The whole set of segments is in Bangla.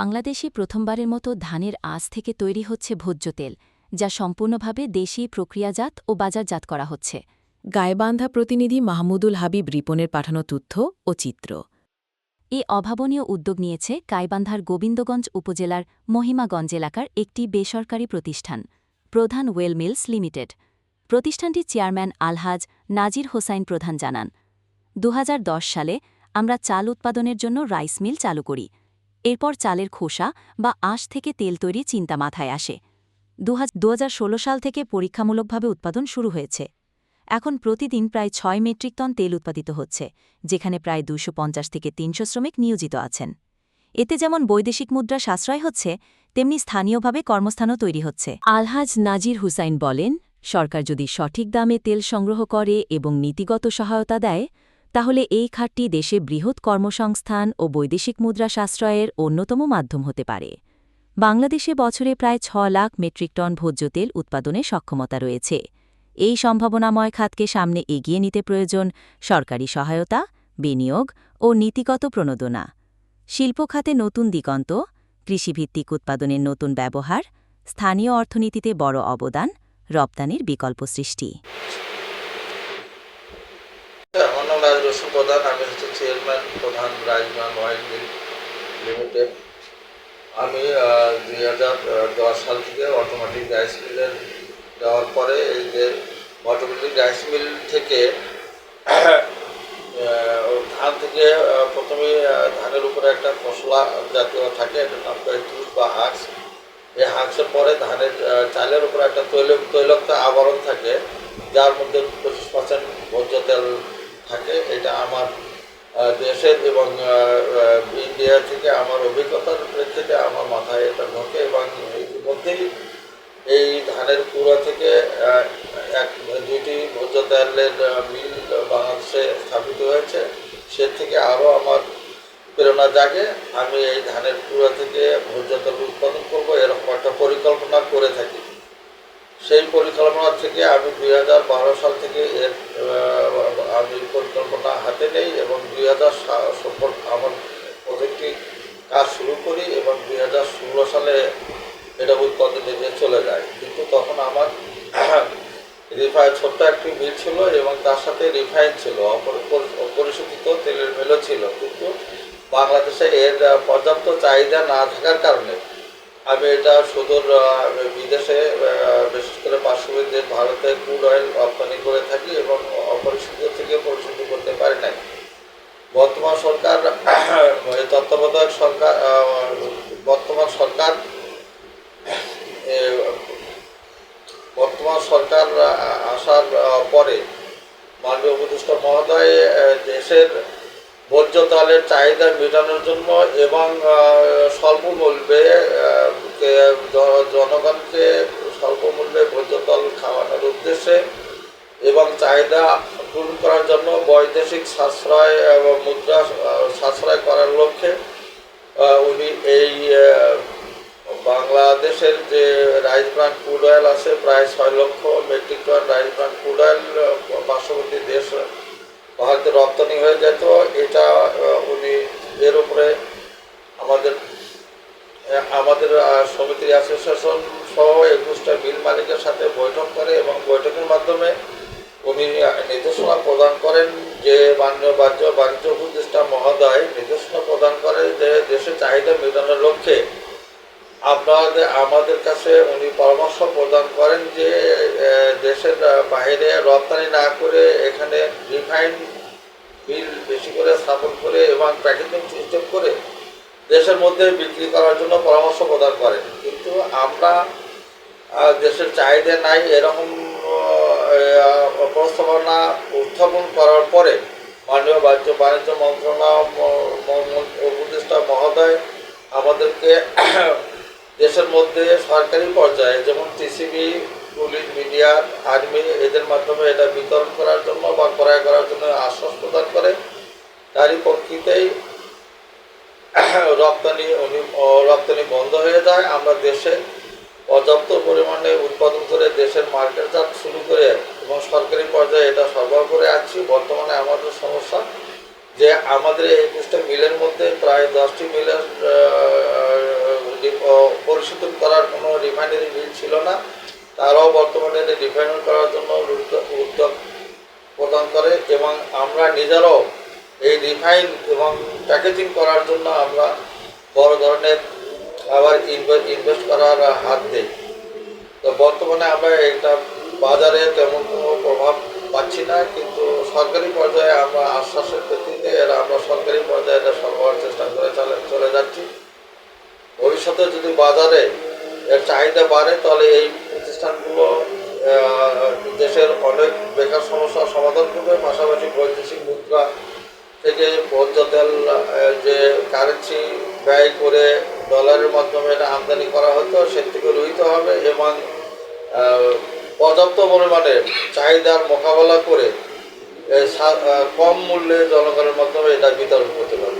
বাংলাদেশে প্রথমবারের মতো ধানের আঁশ থেকে তৈরি হচ্ছে ভোজ্য তেল যা সম্পূর্ণভাবে দেশি প্রক্রিয়াজাত ও বাজারজাত করা হচ্ছে। গায়েবান্ধা প্রতিনিধি মাহমুদুল হাবিব রিপনের পাঠানো তথ্য ও চিত্র। এ অভাবনীয় উদ্যোগ নিয়েছে গাইবান্ধার গোবিন্দগঞ্জ উপজেলার মহিমাগঞ্জ এলাকার একটি বেসরকারি প্রতিষ্ঠান প্রধান ওয়েল মিলস লিমিটেড। প্রতিষ্ঠানটির চেয়ারম্যান আলহাজ নাজির হোসাইন প্রধান জানান দু হাজার দশ সালে আমরা চাল উৎপাদনের জন্য রাইস মিল চালু করি। এরপর চালের খোসা বা আঁশ থেকে তেল তৈরি চিন্তা মাথায় আসে। দু হাজার ষোলো সাল থেকে পরীক্ষামূলকভাবে উৎপাদন শুরু হয়েছে। এখন প্রতিদিন প্রায় ছয় মেট্রিক টন তেল উৎপাদিত হচ্ছে, যেখানে প্রায় দুশো থেকে তিনশো শ্রমিক নিয়োজিত আছেন। এতে যেমন বৈদেশিক মুদ্রা সাশ্রয় হচ্ছে, তেমনি স্থানীয়ভাবে কর্মস্থানও তৈরি হচ্ছে। আলহাজ নাজির হুসাইন বলেন, সরকার যদি সঠিক দামে তেল সংগ্রহ করে এবং নীতিগত সহায়তা দেয় তাহলে এই খাতটি দেশে বৃহৎ কর্মসংস্থান ও বৈদেশিক মুদ্রা সাশ্রয়ের অন্যতম মাধ্যম হতে পারে। বাংলাদেশে বছরে প্রায় ছ লাখ মেট্রিক টন ভোজ্য তেল উৎপাদনে সক্ষমতা রয়েছে। এই সম্ভাবনাময় খাতকে সামনে এগিয়ে নিতে প্রয়োজন সরকারি সহায়তা, বিনিয়োগ ও নীতিগত প্রণোদনা। শিল্প খাতে নতুন দিগন্ত, কৃষিভিত্তিক উৎপাদনের নতুন ব্যবহার, স্থানীয় অর্থনীতিতে বড় অবদান, রপ্তানির বিকল্প সৃষ্টি। রাজ রসুন প্রধান, আমি হচ্ছে চেয়ারম্যান প্রধান রাজমান অয়েল মিল লিমিটেড। আমি দুই হাজার দশ সাল থেকে অটোমেটিক রাইস মিলের দেওয়ার পরে এই যে অটোমেটিক রাইস মিল থেকে ধান থেকে প্রথমে ধানের উপরে একটা ফসলা জাতীয় থাকে, এটার নাম তুষ বা হাঁস। এই হাঁসের পরে ধানের চালের উপরে একটা তৈল তৈলক্ত আবরণ থাকে, যার মধ্যে পঁচিশ পার্সেন্ট ভোজ্য তেল থাকে, এটা আমার দেশের এবং ইন্ডিয়া থেকে আমার অভিজ্ঞতার প্রেক্ষিতে আমার মাথায় এটা ঢোকে এবং ইতিমধ্যেই এই ধানের কুড়া থেকে এক, দুইটি ভোজ্য তেলের মিল বাংলাদেশে স্থাপিত হয়েছে। সে থেকে আরও আমার প্রেরণা জাগে, আমি এই ধানের কুড়া থেকে ভোজ্য তেল উৎপাদন করব, এরকম একটা পরিকল্পনা করে থাকি। সেই পরিকল্পনা থেকে আমি দুই হাজার বারো সাল থেকে এর আমি পরিকল্পনা হাতে নেই এবং দুই হাজার সাত আমার প্রজেক্টটি কাজ শুরু করি এবং দুই হাজার ষোলো সালে এটা উৎপাদনে নিয়ে চলে যায়। কিন্তু তখন আমার রিফাইন ছোট্ট একটি মিল ছিল এবং তার সাথে রিফাইন ছিল, অপর- অপর- অপরিশোধিত তেলের মিলও ছিল। কিন্তু বাংলাদেশে এর পর্যাপ্ত চাহিদা না থাকার কারণে আমি এটা সুদূর বিদেশে বিশেষ করে পার্শ্ববর্তী ভারতে ক্রুড অয়েল রপ্তানি করে থাকি এবং অপরিশোধিত থেকে পরিশুদ্ধ করতে পারি নাই। বর্তমান সরকার তত্ত্বাবধায়ক সরকার বর্তমান সরকার বর্তমান সরকার আসার পরে মাননীয় উপদেষ্টা মহোদয় দেশের ভোজ্য তেলের চাহিদা মেটানোর জন্য এবং স্বল্প মূল্যে জনগণকে স্বল্প মূল্যে ভোজ্য তেল খাওয়ানোর উদ্দেশ্যে এবং চাহিদা পূরণ করার জন্য বৈদেশিক সাশ্রয় এবং মুদ্রা সাশ্রয় করার লক্ষ্যে উনি এই বাংলাদেশের যে রাইস ব্রান্ড ক্রুড অয়েল আছে, প্রায় ছয় লক্ষ metric ton rice bran crude oil পার্শ্ববর্তী দেশ ভারতে রপ্তানি হয়ে যেত, এটা উনি এর উপরে আমাদের আমাদের সমিতির অ্যাসোসিয়েশন সহ একুশটা মিল মালিকের সাথে বৈঠক করে এবং বৈঠকের মাধ্যমে উনি নির্দেশনা প্রদান করেন যে মাননীয় বাণিজ্য বাণিজ্য উপদেষ্টা মহোদয় নির্দেশনা প্রদান করে যে দেশের চাহিদা মেটানোর লক্ষ্যে আপনাদের আমাদের কাছে উনি পরামর্শ প্রদান করেন যে দেশের বাইরে রপ্তানি না করে এখানে রিফাইন বিল বেশি করে স্থাপন করে এবং প্যাকেজিং সিস্টেম করে দেশের মধ্যে বিক্রি করার জন্য পরামর্শ প্রদান করেন। কিন্তু আমরা দেশের চাহিদা নাই, এরকম প্রস্তাবনা উত্থাপন করার পরে মাননীয় বাণিজ্য বাণিজ্য মন্ত্রণালয় উপদেষ্টা মহোদয় আমাদেরকে দেশের মধ্যে সরকারি পর্যায়ে যেমন টিসিবি পুলিশ, মিডিয়া, আর্মি, এদের মাধ্যমে এটা বিতরণ করার জন্য বা ক্রয় করার জন্য আশ্বাস প্রদান করে। তারই পক্ষিতেই রপ্তানি রপ্তানি বন্ধ হয়ে যায়। আমরা দেশে পর্যাপ্ত পরিমাণে উৎপাদন করে দেশের মার্কেটজাত শুরু করে এবং সরকারি পর্যায়ে এটা সরবরাহ করে আসছি বর্তমানে আমাদের সমস্যা যে আমাদের এই একুশটা মিলের মধ্যে প্রায় দশটি মিলের পরিশোধন করার কোনো রিফাইনারি মিল ছিল না। তারাও বর্তমানে রিফাইনারি করার জন্য উদ্যোগ প্রদান করে এবং আমরা নিজেরাও এই রিফাইন এবং প্যাকেজিং করার জন্য আমরা বড় ধরনের আবার ইনভেস্ট করার হাত দিই। তো বর্তমানে আমরা এটা বাজারে তেমন কোনো প্রভাব পাচ্ছি না, কিন্তু সরকারি পর্যায়ে আমরা আশ্বাসের ভিত্তিতে এরা আমরা সরকারি পর্যায়ে এটা সরবরাহের চেষ্টা করে চলে চলে যাচ্ছি। ভবিষ্যতে যদি বাজারে এর চাহিদা বাড়ে, তাহলে এই প্রতিষ্ঠানগুলো দেশের অনেক বেকার সমস্যার সমাধান করবে। পাশাপাশি বৈদেশিক মুদ্রা থেকে ভোজ্য তেল যে কারেন্সি ব্যয় করে ডলারের মাধ্যমে এটা আমদানি করা হতো সে থেকে রহিত হবে এবং পর্যাপ্ত পরিমাণে চাহিদার মোকাবেলা করে কম মূল্যে জনগণের মাধ্যমে এটা বিতরণ করতে পারবে।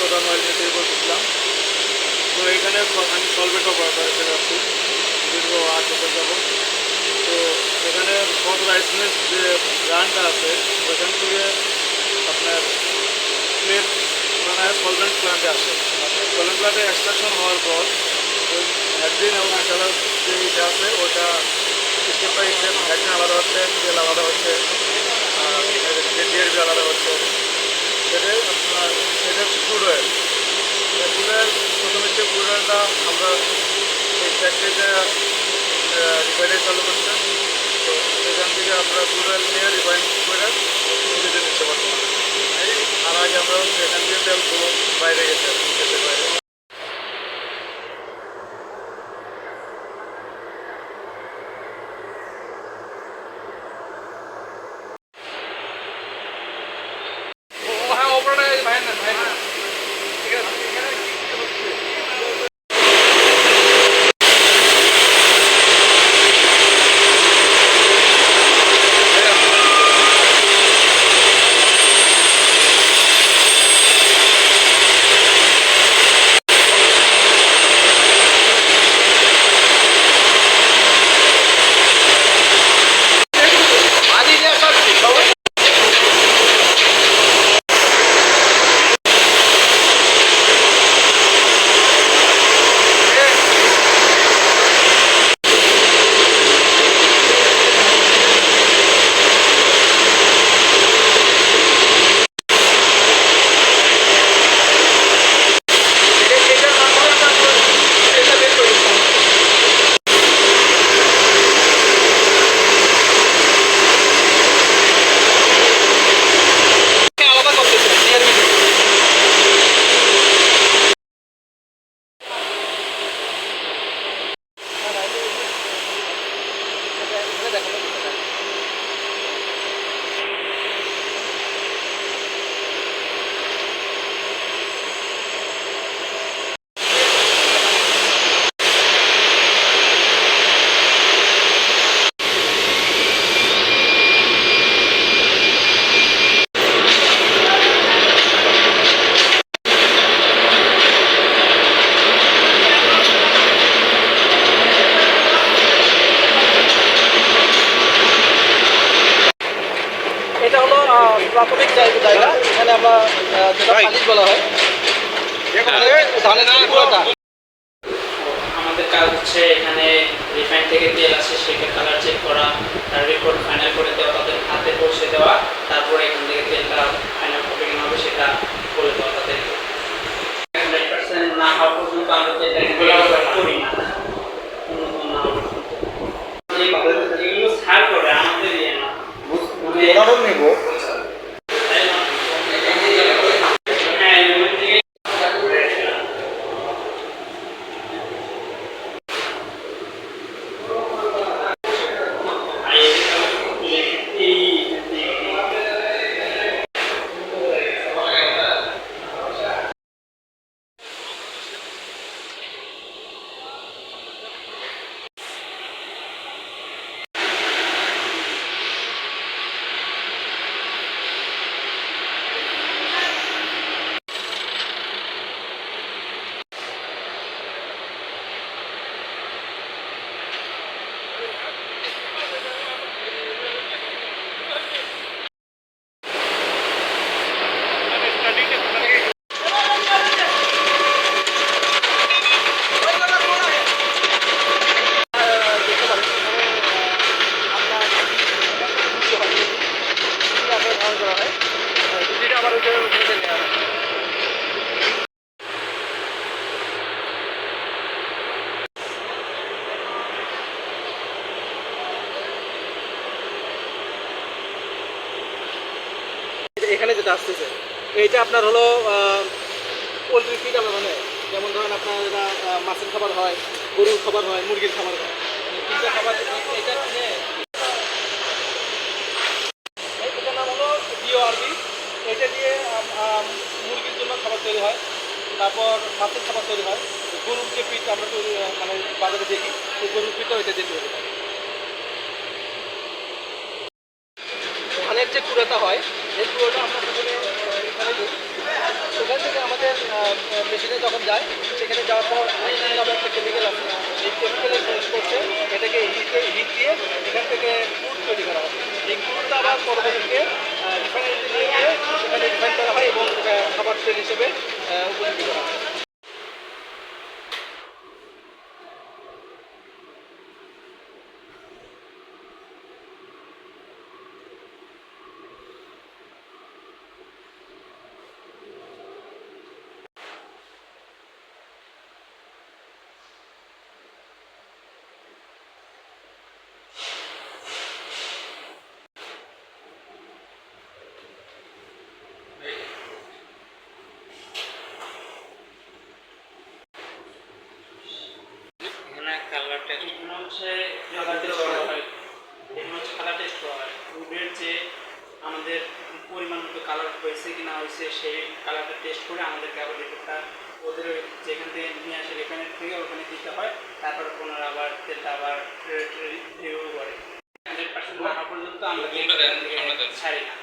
প্রধান ওয়াইল থেকে বলছিলাম তো এখানে আমি সলভেট অপারেটর হিসেবে আছি দীর্ঘ আট বছর যাব তো এখানে ফর লাইসেন্স যে ব্র্যান্ডটা আছে, ওইখান থেকে আপনার প্লেট মানে সলভেন্ট প্ল্যান্টে আসে। সলভেন্ট প্ল্যান্টে এক্সট্রাকশন হওয়ার পর হ্যাড্রিন এবং মেটালার যে ইটা আছে, ওটা স্টেপ বাই স্টেপ হ্যাড্রিন আলাদা হচ্ছে, তেল আলাদা হচ্ছে ডিএরবি আলাদা হচ্ছে। সেটা আপনার সেটা অয়েল ক্রুড প্রথমে যে ক্রুড অয়েলটা আমরা এই ফ্যাক্টরিতে রিফাইনারি চালু করছে তো সেখান থেকে আমরা ক্রুড অয়েল নিয়ে রিফাইন করে নিজেদের বর্তমানে আর আগে আমরা সেখান থেকে তেলগুলো বাইরে গেছে বাইরে। দেখানোর প্রাথমিক জায়গা এখানে আমরা যেটা পালিশ বলা হয়। ধানের আমাদের কাজ হচ্ছে এখানে রিফাইন থেকে তেল আসে সেটা কালার চেক করা তার রিপোর্ট ফাইনাল করে দেওয়া তাদের হাতে পৌঁছে দেওয়া তারপরে এখান থেকে তেলটা ফাইনাল হবে সেটা বলে দেওয়া তাদের হান্ড্রেড পার্সেন্ট না হওয়া পর্যন্ত আমরা তেলটা করি না উন্নত না হওয়া পর্যন্ত। এগুলো ছাড় করে আমাদের ইয়ে না উদাহরণ নিব তাই না? হ্যাঁ এগুলো থেকে এখানে যেটা আসতেছে এইটা আপনার হলো পোলট্রি ফিড আমরা মানে যেমন ধরেন আপনার আহ, মাছের খাবার হয় গরুর খাবার হয় মুরগির খাবার হয়। তিনটা খাবার এটা কিনে এটার নাম হলো ডিওআরবি এটা দিয়ে মুরগির জন্য খাবার তৈরি হয়। তারপর মাছের খাবার তৈরি হয়। গরুর যে পিঠ আমরা তৈরি মানে বাজারে দেখি সেই গরুর পিঠটাও এটা দিয়ে তৈরি হয় ধানের যে কুড়োটা হয়, এই কুড়োটা আমরা প্রথমে এখানে দিই। সেখান থেকে আমাদের মেশিনে যখন যায়, সেখানে যাওয়ার পর নামে একটা কেমিক্যাল আছে। এই কেমিক্যালের প্রয়োগ করছে এটাকে হিটে হিট দিয়ে এখান থেকে ক্রুড তৈরি করা হয়। এই ক্রুডটা আবার পরবর্তীতে রিফাইনারিতে নিয়ে গিয়ে সেখানে রিফাইন করা হয় এবং খাবার তেল হিসেবে উপযোগী করা হয়। হচ্ছে খেলা টেস্ট করা হয়। উডের যে আমাদের পরিমাণ মতো কালার হয়েছে কি না হয়েছে সেই কালারটা টেস্ট করে আমাদেরকে আবার রিপোর্টটা ওদের যেখান থেকে নিয়ে আসে এখানে থেকে ওখানে দিতে হয় তারপর পুনরায় আবার তেলটা আবার রিভিউ করে। হান্ড্রেড পার্সেন্ট পর্যন্ত আমরা ছাড়ি না